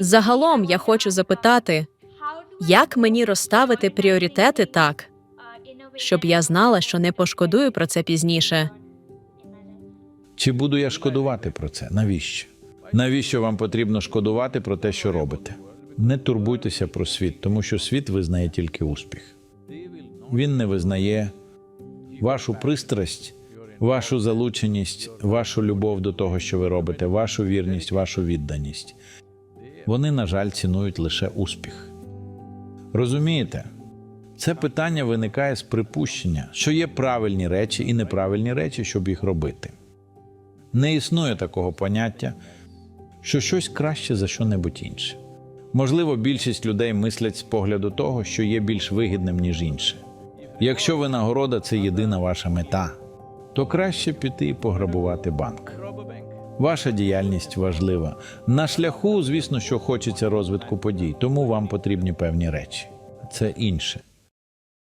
Загалом я хочу запитати, як мені розставити пріоритети так, щоб я знала, що не пошкодую про це пізніше. Чи буду я шкодувати про це? Навіщо? Навіщо вам потрібно шкодувати про те, що робите? Не турбуйтеся про світ, тому що світ визнає тільки успіх. Він не визнає вашу пристрасть, вашу залученість, вашу любов до того, що ви робите, вашу вірність, вашу відданість. Вони, на жаль, цінують лише успіх. Розумієте? Це питання виникає з припущення, що є правильні речі і неправильні речі, щоб їх робити. Не існує такого поняття, що щось краще за що-небудь інше. Можливо, більшість людей мислять з погляду того, що є більш вигідним, ніж інше. Якщо винагорода це єдина ваша мета, то краще піти і пограбувати банк. Ваша діяльність важлива. На шляху, звісно, що хочеться розвитку подій, тому вам потрібні певні речі. Це інше.